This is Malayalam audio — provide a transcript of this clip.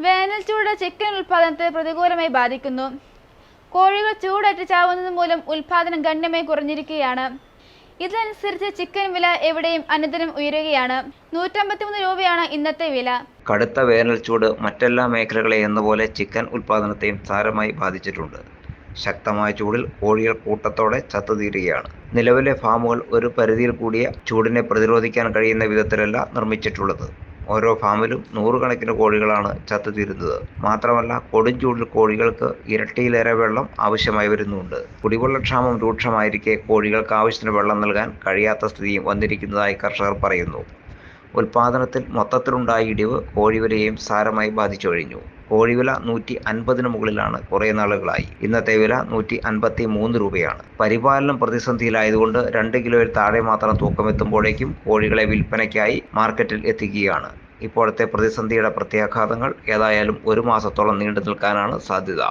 വേനൽ ചൂട് ചിക്കൻ ഉൽപാദനത്തെ പ്രതികൂലമായി ബാധിക്കുന്നു. കോഴികൾ ചൂടേറ്റ് ചാവുന്നത് മൂലം ഉൽപാദനം ഗണ്യമായി കുറഞ്ഞിരിക്കുകയാണ്. ഇതനുസരിച്ച് ചിക്കൻ വില എവിടെയും അനുദിനം ഉയരുകയാണ്. നൂറ്റമ്പത്തിമൂന്ന് രൂപയാണ് ഇന്നത്തെ വില. കടുത്ത വേനൽ ചൂട് മറ്റെല്ലാ മേഖലകളെ എന്നപോലെ ചിക്കൻ ഉൽപ്പാദനത്തെയും സാരമായി ബാധിച്ചിട്ടുണ്ട്. ശക്തമായ ചൂടിൽ കോഴികൾ കൂട്ടത്തോടെ ചത്തുതീരുകയാണ്. നിലവിലെ ഫാമുകൾ ഒരു പരിധിയിൽ കൂടിയ ചൂടിനെ പ്രതിരോധിക്കാൻ കഴിയുന്ന വിധത്തിലല്ല നിർമ്മിച്ചിട്ടുള്ളത്. ഓരോ ഫാമിലും നൂറുകണക്കിന് കോഴികളാണ് ചത്തുതീരുന്നത്. മാത്രമല്ല കൊടും ചൂടിൽ കോഴികൾക്ക് ഇരട്ടിയിലേറെ വെള്ളം ആവശ്യമായി വരുന്നുണ്ട്. കുടിവെള്ളക്ഷാമം രൂക്ഷമായിരിക്കെ കോഴികൾക്ക് ആവശ്യത്തിന് വെള്ളം നൽകാൻ കഴിയാത്ത സ്ഥിതിയും വന്നിരിക്കുന്നതായി കർഷകർ പറയുന്നു. ഉൽപാദനത്തിൽ മൊത്തത്തിലുണ്ടായ ഇടിവ് കോഴിവിലയെയും സാരമായി ബാധിച്ചു കഴിഞ്ഞു കോഴിവില നൂറ്റി അൻപതിന് മുകളിലാണ് കുറേ നാളുകളായി. ഇന്നത്തെ വില നൂറ്റി അൻപത്തി മൂന്ന് രൂപയാണ്. പരിപാലനം പ്രതിസന്ധിയിലായതുകൊണ്ട് രണ്ട് കിലോയിൽ താഴെ മാത്രം തൂക്കമെത്തുമ്പോഴേക്കും കോഴികളെ വിൽപ്പനയ്ക്കായി മാർക്കറ്റിൽ എത്തിക്കുകയാണ്. ഇപ്പോഴത്തെ പ്രതിസന്ധിയുടെ പ്രത്യാഘാതങ്ങൾ ഏതായാലും ഒരു മാസത്തോളം നീണ്ടു നിൽക്കാനാണ് സാധ്യത.